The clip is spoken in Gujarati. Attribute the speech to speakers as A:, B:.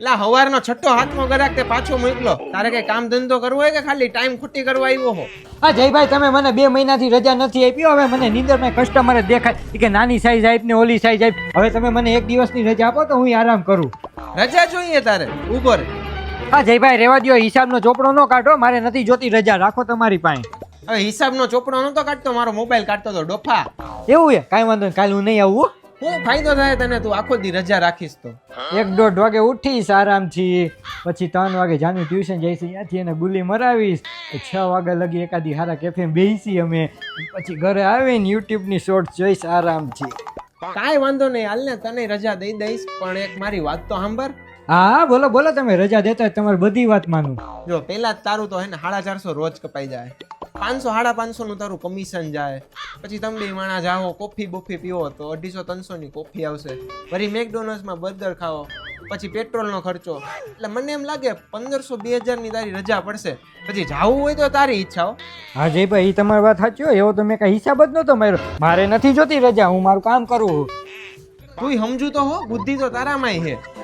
A: લા હવારનો છઠ્ઠો હાથમાં ગરાક તે પાછો મોકલો. તારે કઈ કામ ધંધો કરવો હોય કે ખાલી ટાઈમ ખોટી કરવા આવ્યો હો?
B: હા જયભાઈ તમે મને બે મહિનાથી રજા નથી આપી. હવે મને નીંદરમાં કસ્ટમર જ દેખાય. કે નાની સાઈઝ આપ ને ઓલી સાઈઝ આપ હવે તમે મને એક દિવસની રજા આપો તો હું આરામ કરું.
A: રજા જોઈએ તારે. ઊભો રે.
B: હા જયભાઈ રેવા દ્યો. હિસાબનો ચોપડો ન કાઢો. મારે નથી જોતી રજા. રાખો તમારી પાસે.
A: હવે હિસાબનો ચોપડો નતો કાઢતો. મારો મોબાઈલ કાઢતો તો ડોફા.
B: એવું છે કાંઈ વાંધો નહીં. કાલે હું નહીં આવું હો.
A: ફાયદો થાય તને તું આખો દી રજા રાખીશ તો.
B: એક દોઢ વાગે ઉઠીશ આરામથી પછી ત્રણ વાગે જાનું ટ્યુશન જઈશ ત્યાંથી એને ગુલી મરાવીશ છ વાગે લગી એકાદી હારા કેફે બેસી અમે પછી ઘરે આવીને યુટ્યુબની શોર્ટ જોઈશ આરામથી.
A: કાંઈ વાંધો નહીં હાલ ને તને રજા દઈ દઈશ પણ એક મારી વાત તો સાંભળ.
B: હા બોલો બોલો તમે રજા દેતા તમારી બધી વાત માનું.
A: જો પેલા જ તારું તો હે ને સાડા ચારસો રોજ કપાઈ જાય. પાંચસો સાડા પાંચસો નું તારું કમિશન જાય. પછી તમે બે માણા જાઓ કોફી બોફી પીવો તો અઢીસો ત્રણસો ની કોફી આવશે. વળી મેકડોનલ્ડ્સમાં બર્ગર ખાઓ પછી પેટ્રોલનો ખર્ચો. એટલે મને એમ લાગે પંદરસો બે હજારની તારી રજા પડશે. પછી જાવું હોય તો તારી ઈચ્છા હો.
B: હા જય ભાઈ તમારી વાત સાચી હોય. એવો તો મેં કાંઈ હિસાબ જ નહોતો માર્યો. મારે નથી જોતી રજા હું મારું કામ કરું
A: તું સમજુ તો હો બુદ્ધિ તો તારામાંય છે.